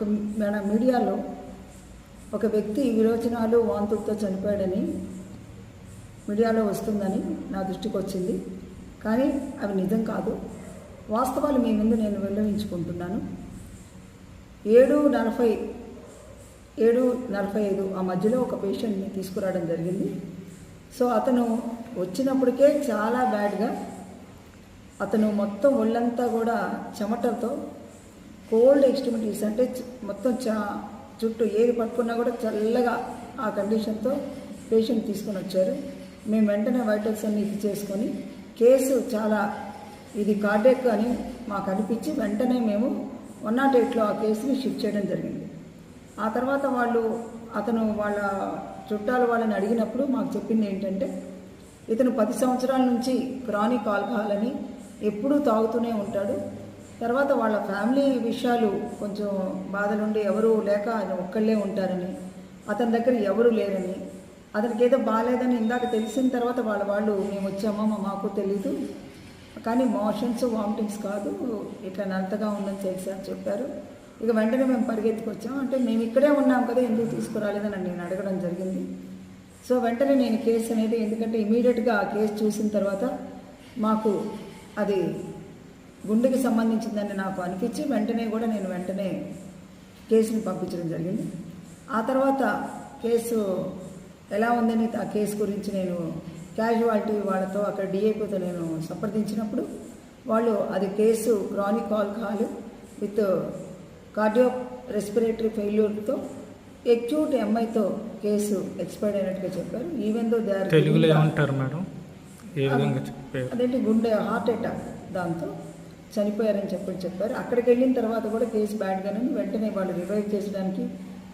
ఒక మన మీడియాలో ఒక వ్యక్తి విరోచనాలు వాంతులతో చనిపోయాడని మీడియాలో వస్తుందని నా దృష్టికి వచ్చింది. కానీ అవి నిజం కాదు. వాస్తవాలు మీ ముందు నేను వెల్లడించుకుంటున్నాను. ఏడు నలభై ఏడు నలభై ఐదు ఆ మధ్యలో ఒక పేషెంట్ని తీసుకురావడం జరిగింది. సో అతను వచ్చినప్పటికే చాలా బ్యాడ్గా అతను మొత్తం ఒళ్ళంతా కూడా చెమటతో కోల్డ్ ఎక్స్ట్రిమిటీస్ అంటే మొత్తం చా చుట్టూ ఏది పట్టుకున్నా కూడా చల్లగా ఆ కండిషన్తో పేషెంట్ తీసుకొని వచ్చారు. మేము వెంటనే వైటల్స్ అన్ని ఇది చేసుకొని కేసు చాలా ఇది కార్డెక్ అని మాకు అనిపించి వెంటనే మేము వన్ నాట్ ఎయిట్లో ఆ కేసుని షిఫ్ట్ చేయడం జరిగింది. ఆ తర్వాత వాళ్ళు అతను వాళ్ళ చుట్టాలు వాళ్ళని అడిగినప్పుడు మాకు చెప్పింది ఏంటంటే ఇతను పది సంవత్సరాల నుంచి క్రానిక్ ఆల్కహాల్ అని ఎప్పుడూ తాగుతూనే ఉంటాడు. తర్వాత వాళ్ళ ఫ్యామిలీ విషయాలు కొంచెం బాధలుండి ఎవరు లేక ఆయన ఒక్కళ్ళే ఉంటారని అతని దగ్గర ఎవరు లేరని అతనికి ఏదో బాగాలేదని ఇందాక తెలిసిన తర్వాత వాళ్ళ వాళ్ళు మేము వచ్చామా? మాకు తెలీదు. కానీ మోషన్స్ వామిటింగ్స్ కాదు. ఇట్లా నలతగా ఉందని తెలిసి అని చెప్పారు. ఇక వెంటనే మేము పరిగెత్తుకొచ్చాం. అంటే మేము ఇక్కడే ఉన్నాం కదా ఎందుకు తీసుకురాలేదని నేను అడగడం జరిగింది. సో వెంటనే నేను కేసు అనేది ఎందుకంటే ఇమీడియట్గా ఆ కేసు చూసిన తర్వాత మాకు అది గుండెకి సంబంధించిందని నాకు అనిపించి వెంటనే కూడా నేను వెంటనే కేసుని పంపించడం జరిగింది. ఆ తర్వాత కేసు ఎలా ఉందని ఆ కేసు గురించి నేను క్యాజువాలిటీ వాళ్ళతో అక్కడ డిఐపితో నేను సంప్రదించినప్పుడు వాళ్ళు అది case chronic alcohol with cardio respiratory ఫెయిల్యూర్తో acute ఎంఐతో కేసు ఎక్స్పైర్డ్ అయినట్టుగా చెప్పారు. ఈవెన్ దో దే ఆర్ తెలుగులో ఏమంటారు మేడం? ఏ విధంగా చెప్పారు? అదేంటి? గుండె హార్ట్ అటాక్ దాంతో. చనిపోయారని చెప్పి చెప్పారు. అక్కడికి వెళ్ళిన తర్వాత కూడా కేసు బ్యాడ్గానే ఉంది. వెంటనే వాళ్ళు రివైవ్ చేసడానికి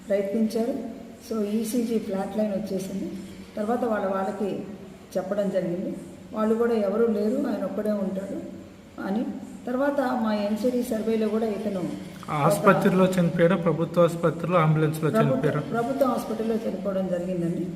ప్రయత్నించారు. సో ఈసీజీ ఫ్లాట్ లైన్ వచ్చేసింది. తర్వాత వాళ్ళ వాళ్ళకి చెప్పడం జరిగింది. వాళ్ళు కూడా ఎవరూ లేరు ఆయన ఒక్కడే ఉంటాడు అని. తర్వాత మా ఎన్సిడి సర్వేలో కూడా ఇతను ఆసుపత్రిలో చనిపోయారా ప్రభుత్వ ఆసుపత్రిలో అంబులెన్స్లో ప్రభుత్వ చనిపోయారా ప్రభుత్వ హాస్పిటల్లో చనిపోవడం జరిగిందండి.